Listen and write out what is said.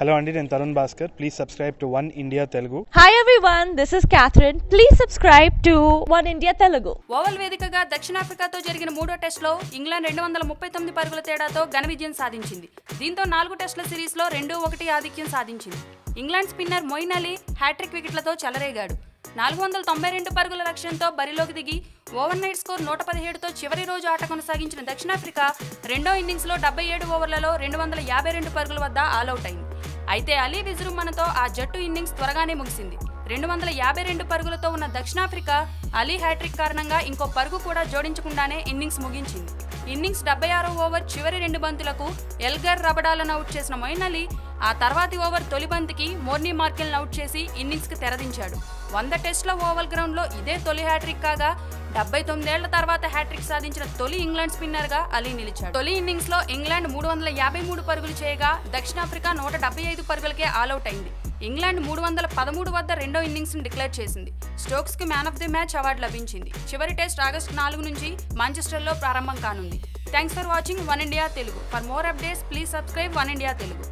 Hello అండి నేను Tarun Bhaskar please subscribe to One India Telugu Hi everyone, this is Catherine. Please subscribe to One India Telugu. Oval వేదికగా దక్షిణాఫ్రికాతో జరిగిన మూడో టెస్టులో ఇంగ్లాండ్ రెండు వందల ముప్పై తొమ్మిది పరుగుల తేడాతో ఘన విజయం సాధించింది. దీంతో నాలుగు టెస్టుల సిరీస్లో రెండు ఒకటి ఆధిక్యం సాధించింది. England spinner Moeen Ali hattrick వికెట్లతో చెలరేగాడు. నాలుగు వందల తొంభై రెండు పరుగుల లక్ష్యంతో బరిలోకి దిగి ఓవర్ నైట్ స్కోర్ నూట పదిహేడుతో చివరి రోజు ఆట కొనసాగించిన దక్షిణాఫ్రికా రెండో ఇన్నింగ్స్లో డెబ్బై ఏడు ఓవర్లలో రెండు వందల యాభై రెండు పరుగుల వద్ద ఆలౌట్ అయింది. అయితే అలీ విజృంభణతో ఆ జట్టు ఇన్నింగ్స్ త్వరగానే ముగిసింది. రెండు వందల యాభై రెండు పరుగులతో ఉన్న దక్షిణాఫ్రికా అలీ హ్యాట్రిక్ కారణంగా ఇంకో పరుగు కూడా జోడించకుండానే ఇన్నింగ్స్ ముగించింది. ఇన్నింగ్స్ డెబ్బై ఆరో ఓవర్ చివరి రెండు బంతులకు ఎల్గర్ రబడాలను అవుట్ చేసిన మొయిన్ అలీ ఆ తర్వాతి ఓవర్ తొలి బంతికి మోర్నీ మార్కెల్ని అవుట్ చేసి ఇన్నింగ్స్కి తెరదించాడు. వంద టెస్టుల ఓవల్ గ్రౌండ్లో ఇదే తొలి హ్యాట్రిక్ కాగా డెబ్బై తొమ్మిదేళ్ళ తర్వాత హ్యాట్రిక్ సాధించిన తొలి ఇంగ్లాండ్ స్పిన్నర్గా అలీ నిలిచాడు. తొలి ఇన్నింగ్స్లో ఇంగ్లాండ్ మూడు వందల యాభై మూడు పరుగులు చేయగా దక్షిణాఫ్రికా నూట డెబ్బై ఐదు పరుగులకే ఆల్అౌట్ అయింది. ఇంగ్లాండ్ మూడు వందల పదమూడు వద్ద రెండో ఇన్నింగ్స్ని డిక్లేర్ చేసింది. స్టోక్స్కి man of the match award లభించింది. చివరి టెస్ట్ ఆగస్టు నాలుగు నుంచి మాంచెస్టర్లో ప్రారంభం కానుంది. Thanks for watching One India Telugu. For more updates please subscribe One India Telugu.